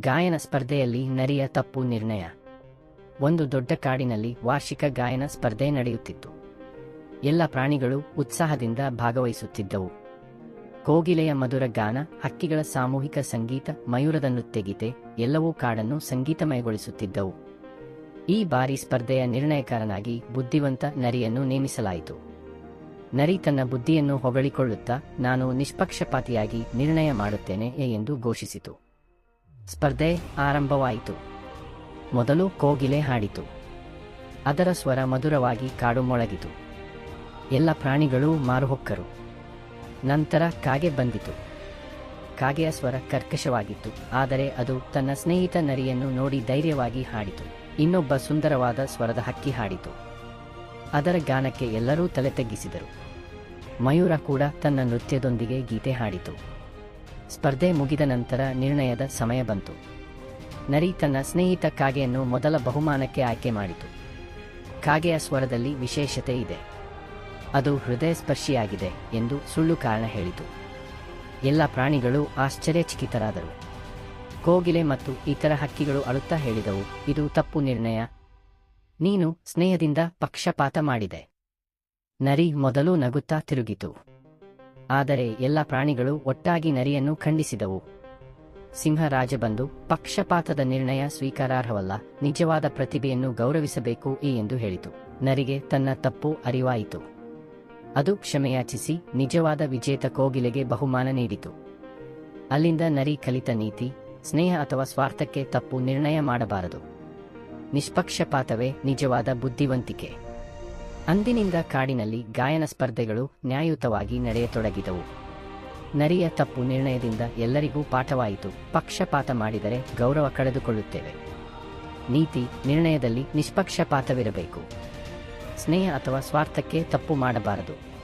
ಗಾಯನ ಸ್ಪರ್ಧೆಯಲ್ಲಿ ನರಿಯ ತಪ್ಪು ನಿರ್ಣಯ. ಒಂದು ದೊಡ್ಡ ಕಾಡಿನಲ್ಲಿ ವಾರ್ಷಿಕ ಗಾಯನ ಸ್ಪರ್ಧೆ ನಡೆಯುತ್ತಿತ್ತು. ಎಲ್ಲ ಪ್ರಾಣಿಗಳು ಉತ್ಸಾಹದಿಂದ ಭಾಗವಹಿಸುತ್ತಿದ್ದವು. ಕೋಗಿಲೆಯ ಮಧುರ ಗಾನ, ಹಕ್ಕಿಗಳ ಸಾಮೂಹಿಕ ಸಂಗೀತ, ಮಯೂರದ ನೃತ್ಯಗೀತೆ, ಎಲ್ಲವೂ ಕಾಡನ್ನು ಸಂಗೀತಮಯಗೊಳಿಸುತ್ತಿದ್ದವು. ಈ ಬಾರಿ ಸ್ಪರ್ಧೆಯ ನಿರ್ಣಯಕಾರನಾಗಿ ಬುದ್ಧಿವಂತ ನರಿಯನ್ನು ನೇಮಿಸಲಾಯಿತು. ನರಿ ತನ್ನ ಬುದ್ಧಿಯನ್ನು ಹೊಗಳಿಕೊಳ್ಳುತ್ತಾ, ನಾನು ನಿಷ್ಪಕ್ಷಪಾತಿಯಾಗಿ ನಿರ್ಣಯ ಮಾಡುತ್ತೇನೆ ಎಂದು ಘೋಷಿಸಿತು. ಸ್ಪರ್ಧೆ ಆರಂಭವಾಯಿತು. ಮೊದಲು ಕೋಗಿಲೆ ಹಾಡಿತು. ಅದರ ಸ್ವರ ಮಧುರವಾಗಿ ಕಾಡು ಮೊಳಗಿತು. ಎಲ್ಲ ಪ್ರಾಣಿಗಳೂ ಮಾರುಹೊಕ್ಕರು. ನಂತರ ಕಾಗೆ ಬಂದಿತು. ಕಾಗೆಯ ಸ್ವರ ಕರ್ಕಶವಾಗಿತ್ತು, ಆದರೆ ಅದು ತನ್ನ ಸ್ನೇಹಿತ ನರಿಯನ್ನು ನೋಡಿ ಧೈರ್ಯವಾಗಿ ಹಾಡಿತು. ಇನ್ನೊಬ್ಬ ಸುಂದರವಾದ ಸ್ವರದ ಹಕ್ಕಿ ಹಾಡಿತು. ಅದರ ಗಾನಕ್ಕೆ ಎಲ್ಲರೂ ತಲೆ ತಗ್ಗಿಸಿದರು ಮಯೂರ ಕೂಡ ತನ್ನ ನೃತ್ಯದೊಂದಿಗೆ ಗೀತೆ ಹಾಡಿತು. ಸ್ಪರ್ಧೆ ಮುಗಿದ ನಂತರ ನಿರ್ಣಯದ ಸಮಯ ಬಂತು. ನರಿ ತನ್ನ ಸ್ನೇಹಿತ ಕಾಗೆಯನ್ನು ಮೊದಲ ಬಹುಮಾನಕ್ಕೆ ಆಯ್ಕೆ ಮಾಡಿತು. ಕಾಗೆಯ ಸ್ವರದಲ್ಲಿ ವಿಶೇಷತೆ ಇದೆ. ಅದು ಹೃದಯ ಸ್ಪರ್ಶಿಯಾಗಿದೆ ಎಂದು ಸುಳ್ಳು ಕಾರಣ ಹೇಳಿತು. ಎಲ್ಲ ಪ್ರಾಣಿಗಳು ಆಶ್ಚರ್ಯಚಕಿತರಾದರು. ಕೋಗಿಲೆ ಮತ್ತು ಇತರ ಹಕ್ಕಿಗಳು ಅಳುತ್ತಾ ಹೇಳಿದವು, ಇದು ತಪ್ಪು ನಿರ್ಣಯ. ನೀನು ಸ್ನೇಹದಿಂದ ಪಕ್ಷಪಾತ ಮಾಡಿದೆ. ನರಿ ಮೊದಲು ನಗುತ್ತಾ ತಿರುಗಿತು. ಆದರೆ ಎಲ್ಲ ಪ್ರಾಣಿಗಳು ಒಟ್ಟಾಗಿ ನರಿಯನ್ನು ಖಂಡಿಸಿದವು. ಸಿಂಹರಾಜ ಬಂದು ಪಕ್ಷಪಾತದ ನಿರ್ಣಯ ಸ್ವೀಕಾರಾರ್ಹವಲ್ಲ, ನಿಜವಾದ ಪ್ರತಿಭೆಯನ್ನು ಗೌರವಿಸಬೇಕು ಈ ಎಂದು ಹೇಳಿತು. ನರಿಗೆ ತನ್ನ ತಪ್ಪು ಅರಿವಾಯಿತು. ಅದು ಕ್ಷಮೆಯಾಚಿಸಿ ನಿಜವಾದ ವಿಜೇತ ಕೋಗಿಲೆಗೆ ಬಹುಮಾನ ನೀಡಿತು. ಅಲ್ಲಿಂದ ನರಿ ಕಲಿತ ನೀತಿ, ಸ್ನೇಹ ಅಥವಾ ಸ್ವಾರ್ಥಕ್ಕೆ ತಪ್ಪು ನಿರ್ಣಯ ಮಾಡಬಾರದು. ನಿಷ್ಪಕ್ಷಪಾತವೇ ನಿಜವಾದ ಬುದ್ಧಿವಂತಿಕೆ. ಅಂದಿನಿಂದ ಕಾಡಿನಲ್ಲಿ ಗಾಯನ ಸ್ಪರ್ಧೆಗಳು ನ್ಯಾಯಯುತವಾಗಿ ನಡೆಯತೊಡಗಿದವು. ನರಿಯ ತಪ್ಪು ನಿರ್ಣಯದಿಂದ ಎಲ್ಲರಿಗೂ ಪಾಠವಾಯಿತು. ಪಕ್ಷಪಾತ ಮಾಡಿದರೆ ಗೌರವ ಕಳೆದುಕೊಳ್ಳುತ್ತೇವೆ. ನೀತಿ ನಿರ್ಣಯದಲ್ಲಿ ನಿಷ್ಪಕ್ಷಪಾತವಿರಬೇಕು. ಸ್ನೇಹ ಅಥವಾ ಸ್ವಾರ್ಥಕ್ಕೆ ತಪ್ಪು ಮಾಡಬಾರದು.